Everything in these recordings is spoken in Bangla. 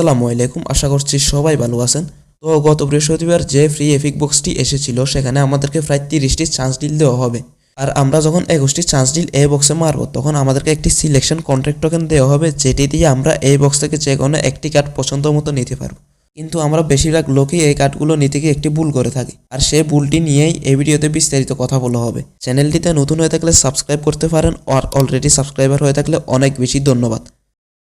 আসসালামু আলাইকুম, আশা করছি সবাই ভালো আছেন। তো গত বৃহস্পতিবার যে ফ্রি এফিক বক্সটি এসেছিল, সেখানে আমাদেরকে প্রায় তিরিশটি চান্স ডিল দেওয়া হবে। আর আমরা যখন একুশটি চান্স ডিল এই বক্সে মারবো, তখন আমাদেরকে একটি সিলেকশন কন্ট্রাক্ট টোকেন দেওয়া হবে, যেটি দিয়ে আমরা এই বক্স থেকে যে কোনো একটি কার্ড পছন্দ মতো নিতে পারব। কিন্তু আমরা বেশিরভাগ লোকই এই কার্ডগুলো নিতে গিয়ে একটি ভুল করে থাকি। আর সেই ভুলটি নিয়েই এই ভিডিওতে বিস্তারিত কথা বলা হবে। চ্যানেলটিতে নতুন হয়ে থাকলে সাবস্ক্রাইব করতে পারেন, আর অলরেডি সাবস্ক্রাইবার হয়ে থাকলে অনেক বেশি ধন্যবাদ।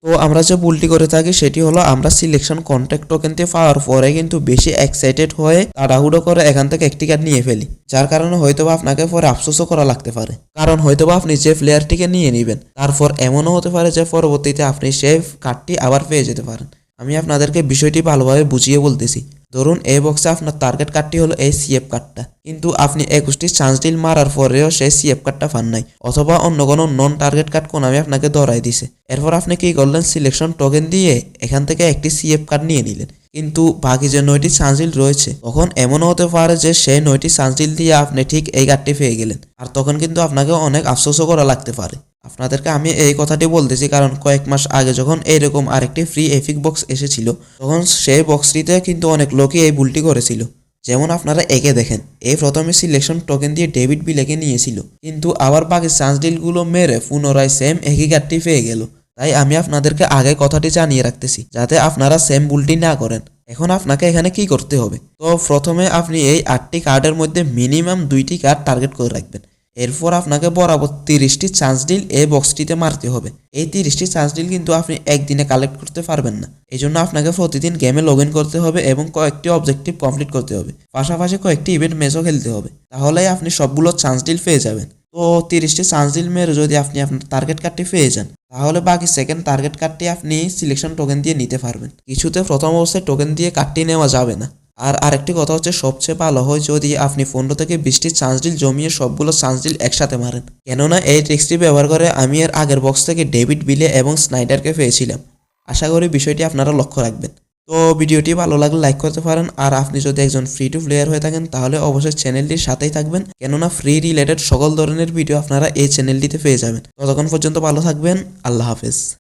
তো আমরা যে ভুলটি করে থাকি সেটি হলো আমরা সিলেকশন কন্ট্যাক্ট টোকেনতে পাওয়ার পরে কিন্তু বেশি এক্সাইটেড হয়ে তাড়াহুড়ো করে এখান থেকে একটি কার্ড নিয়ে ফেলি, যার কারণে হয়তোবা আপনাকে পরে আফসোসও করা লাগতে পারে। কারণ হয়তোবা আপনি যে প্লেয়ারটিকে নিয়ে নেবেন, তারপর এমনও হতে পারে যে পরবর্তীতে আপনি সেই কার্ডটি আবার পেয়ে যেতে পারেন। আমি আপনাদেরকে বিষয়টি ভালোভাবে বুঝিয়ে বলতেছি। ধরুন, এই বক্সে আপনার টার্গেট কার্ডটি হলো এই সিএফ কার্ডটা কিন্তু আপনি একুশটি চান্স ডিল মারার পরেও সেই সিএফ কার্ডটা পান নাই, অথবা অন্য কোনো নন টার্গেট কার্ড কোন আমি আপনাকে ধরাই দিছে। এরপর আপনি কি করলেন? সিলেকশন টোকেন দিয়ে এখান থেকে একটি সিএফ কার্ড নিয়ে নিলেন। কিন্তু বাকি যে নয়টি সানজিল রয়েছে, তখন এমনও হতে পারে যে সেই নয়টি সানজিল দিয়ে আপনি ঠিক এই কার্ডটি পেয়ে গেলেন। আর তখন কিন্তু আপনাকে অনেক আফসোসও করা লাগতে পারে। আপনাদেরকে আমি এই কথাটি বলতেছি কারণ কয়েক মাস আগে যখন এইরকম আরেকটি ফ্রি এফিক বক্স এসেছিল, তখন সেই বক্সটিতে কিন্তু অনেক লোকই এই ভুলটি করেছিল। যেমন আপনারা একে দেখেন, এই প্রথমে সিলেকশন টোকেন দিয়ে ডেভিড বিলেকে নিয়েছিল, কিন্তু আবার বাকি চান্স ডিলগুলো মেরে পুনরায় সেম একই কার্ডটি পেয়ে গেল। তাই আমি আপনাদেরকে আগে কথাটি জানিয়ে রাখতেছি, যাতে আপনারা সেম ভুলটি না করেন। এখন আপনাকে এখানে কি করতে হবে? তো প্রথমে আপনি এই আটটি কার্ডের মধ্যে মিনিমাম দুইটি কার্ড টার্গেট করে রাখবেন। এরপর আপনাকে বরাবর তিরিশটি চান্স ডিল এই বক্সটিতে মারতে হবে। এই তিরিশটি চান্স ডিল কিন্তু আপনি একদিনে কালেক্ট করতে পারবেন না। এই জন্য আপনাকে প্রতিদিন গেমে লগ ইন করতে হবে এবং কয়েকটি অবজেক্টিভ কমপ্লিট করতে হবে। পাশাপাশি কয়েকটি ইভেন্ট ম্যাচও খেলতে হবে। তাহলেই আপনি সবগুলো চান্স ডিল পেয়ে যাবেন। তো তিরিশটি চান্স ডিল মেরে যদি আপনি আপনার টার্গেট কার্ডটি পেয়ে যান, তাহলে বাকি সেকেন্ড টার্গেট কার্ডটি আপনি সিলেকশন টোকেন দিয়ে নিতে পারবেন। কিছুতে প্রথম অবস্থায় টোকেন দিয়ে কার্ডটি নেওয়া যাবে না। আর আরেকটি কথা হচ্ছে, সবচেয়ে ভালো হয় যদি আপনি পনেরো থেকে বিশটি চান্স ডিল জমিয়ে সবগুলো চান্স ডিল একসাথে মারেন। কেননা এই ট্রিক্সটি ব্যবহার করে আমি এর আগের বক্স থেকে ডেভিড বিলে এবং স্নাইডারকে পেয়েছিলাম। আশা করি বিষয়টি আপনারা লক্ষ্য রাখবেন। তো ভিডিওটি ভালো লাগলে লাইক করতে পারেন, আর আপনি যদি একজন ফ্রি টু প্লেয়ার হয়ে থাকেন, তাহলে অবশ্যই চ্যানেলটির সাথেই থাকবেন। কেননা ফ্রি রিলেটেড সকল ধরনের ভিডিও আপনারা এই চ্যানেলটিতে পেয়ে যাবেন। ততক্ষণ পর্যন্ত ভালো থাকবেন, আল্লাহ হাফেজ।